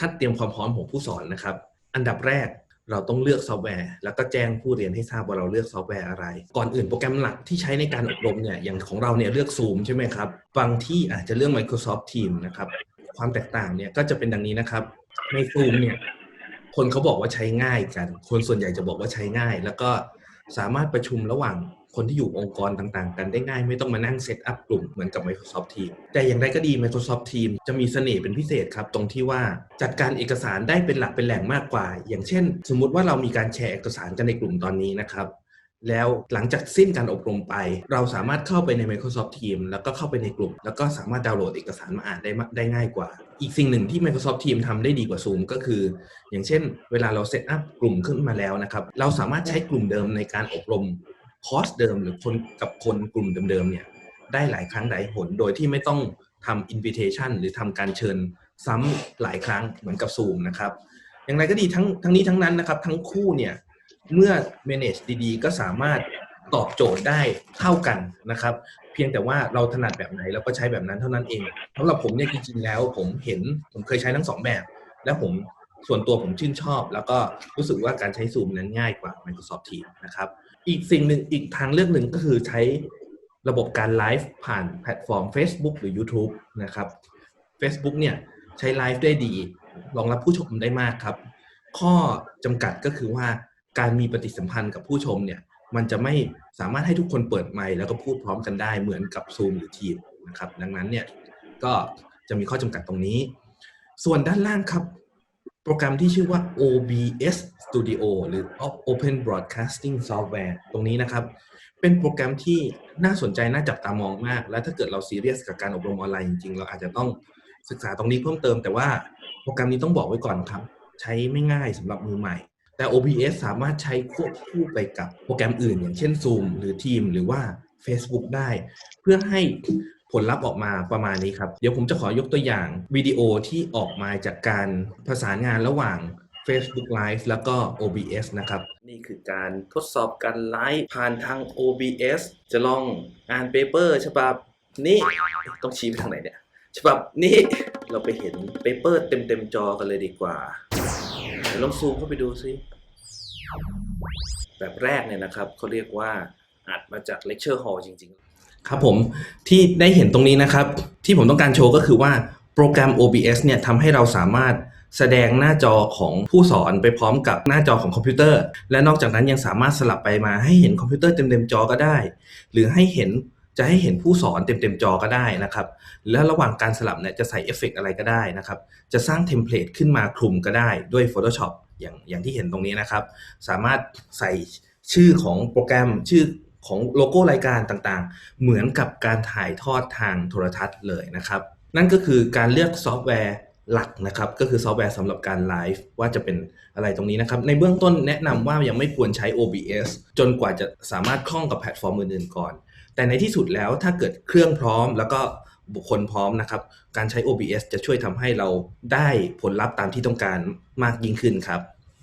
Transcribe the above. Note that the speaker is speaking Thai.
ขั้นเตรียมความพร้อมของผู้สอนนะครับ อันดับแรกเราต้องเลือกซอฟต์แวร์ แล้วก็แจ้งผู้เรียนให้ทราบว่าเราเลือกซอฟต์แวร์อะไร ก่อนอื่นโปรแกรมหลักที่ใช้ในการอบรมเนี่ยอย่างของเราเนี่ยเลือก Zoom ใช่ไหมครับบางที่อาจจะเลือก Microsoft Teams นะครับความแตกต่างเนี่ยก็จะเป็นดังนี้นะครับ ใน Zoom เนี่ยคนเขาบอกว่าใช้ง่ายกัน คนส่วนใหญ่จะบอกว่าใช้ง่าย แล้วก็สามารถประชุมระหว่าง คนที่อยู่องค์กรต่างๆ กันได้ง่ายไม่ต้องมานั่งเซตอัพกลุ่มเหมือนกับ Microsoft Teams แต่อย่างไรก็ดี Microsoft Teams จะมีเสน่ห์เป็นพิเศษครับ ตรงที่ว่าจัดการเอกสารได้เป็นหลักเป็นแหล่งมากกว่า อย่างเช่น สมมุติว่าเรามีการแชร์เอกสารกันในกลุ่มตอนนี้นะครับแล้วหลังจากสิ้นการอบรมไป เราสามารถเข้าไปใน Microsoft Teams แล้วก็เข้าไปในกลุ่ม แล้วก็สามารถดาวน์โหลดเอกสารมาอ่านได้ได้ง่ายกว่า อีกสิ่งหนึ่งที่ Microsoft Teams ทำได้ดีกว่า Zoom ก็คือ อย่างเช่น เวลาเราเซตอัพกลุ่มขึ้นมาแล้วนะครับ เราสามารถใช้กลุ่มเดิมในการอบรม คอสเดิมหรือคนกับคนกลุ่มเดิมๆเนี่ยได้หลายครั้งหลายหน โดยที่ไม่ต้องทำ invitation หรือทำการเชิญซ้ำหลายครั้งเหมือนกับ Zoom นะครับ อย่างไรก็ดีทั้งทั้งนี้ทั้งนั้นนะครับ ทั้งคู่เนี่ยเมื่อ manage ดีๆ ก็สามารถตอบโจทย์ได้เท่ากันนะครับ เพียงแต่ว่าเราถนัดแบบไหนเราก็ใช้แบบนั้นเท่านั้นเองสำหรับผมเนี่ยจริงๆแล้ว ผมเห็นผมเคยใช้ทั้งสองแบบ และผม ส่วนตัวผมชื่นชอบ แล้วก็รู้สึกว่าการใช้ Zoom นั้นง่ายกว่า Microsoft Teams นะครับ อีกสิ่งหนึ่งอีกทางเลือกหนึ่งก็คือใช้ระบบการไลฟ์ผ่านแพลตฟอร์ม Facebook หรือ YouTube นะครับ Facebook เนี่ยใช้ไลฟ์ได้ดีรองรับผู้ชมได้มากครับ ข้อจำกัดก็คือว่าการมีปฏิสัมพันธ์กับผู้ชมเนี่ยมันจะไม่สามารถให้ทุกคนเปิดไมค์แล้วก็พูดพร้อมกันได้เหมือนกับ Zoom หรือ Teams นะครับดังนั้นเนี่ยก็จะมีข้อจำกัดตรงนี้ ส่วนด้านล่างครับ โปรแกรมที่ชื่อว่า OBS Studio หรือ Open Broadcasting Software ตรงนี้นะครับ เป็นโปรแกรมที่น่าสนใจน่าจับตามองมาก และถ้าเกิดเราซีเรียสกับการอบรมออนไลน์จริงๆ เราอาจจะต้องศึกษาตรงนี้เพิ่มเติม แต่ว่าโปรแกรมนี้ต้องบอกไว้ก่อนครับ ใช้ไม่ง่ายสำหรับมือใหม่ แต่ OBS สามารถใช้ควบคู่ไปกับโปรแกรมอื่น อย่างเช่น Zoom หรือ Team หรือว่า Facebook ได้ เพื่อให้ ผลลัพธ์ออกมาประมาณนี้ครับ เดี๋ยวผมจะขอยกตัวอย่างวิดีโอที่ออกมาจากการประสานงานระหว่าง Facebook Live แล้วก็ OBS นะครับ นี่คือการทดสอบการไลฟ์ผ่านทาง OBS จะลองอ่านเปเปอร์ฉบับนี้ต้องชี้ไปทางไหนเนี่ยฉบับนี้เราไปเห็นเปเปอร์เต็มเต็มๆจอกันเลยดีกว่าลองซูมเข้าไปดูซิ แบบแรกเนี่ยนะครับเขาเรียกว่าอัดมาจาก Lecture Hall จริงๆ ครับผมที่ได้เห็นตรงนี้นะครับ ที่ผมต้องการโชว์ก็คือว่าโปรแกรม OBS เนี่ยทำให้เราสามารถแสดงหน้าจอของผู้สอนไปพร้อมกับหน้าจอของคอมพิวเตอร์ และนอกจากนั้นยังสามารถสลับไปมาให้เห็นคอมพิวเตอร์เต็มๆจอก็ได้ หรือให้เห็นจะให้เห็นผู้สอนเต็มๆจอก็ได้นะครับ แล้วระหว่างการสลับเนี่ยจะใส่เอฟเฟกต์อะไรก็ได้นะครับ จะสร้างเทมเพลตขึ้นมาคลุมก็ได้ด้วย Photoshop อย่างอย่างที่เห็นตรงนี้นะครับ สามารถใส่ชื่อของโปรแกรมชื่อ ของโลโก้รายการต่างๆ เหมือนกับการถ่ายทอดทางโทรทัศน์เลยนะครับ นั่นก็คือการเลือกซอฟต์แวร์หลักนะครับ ก็คือซอฟต์แวร์สำหรับการไลฟ์ว่าจะเป็นอะไรตรงนี้นะครับ ในเบื้องต้นแนะนำว่ายังไม่ควรใช้ OBS จนกว่าจะสามารถคล่องกับแพลตฟอร์มอื่นๆก่อน แต่ในที่สุดแล้วถ้าเกิดเครื่องพร้อมแล้วก็บุคคลพร้อมนะครับ การใช้ OBS จะช่วยทำให้เราได้ผลลัพธ์ตามที่ต้องการมากยิ่งขึ้นครับ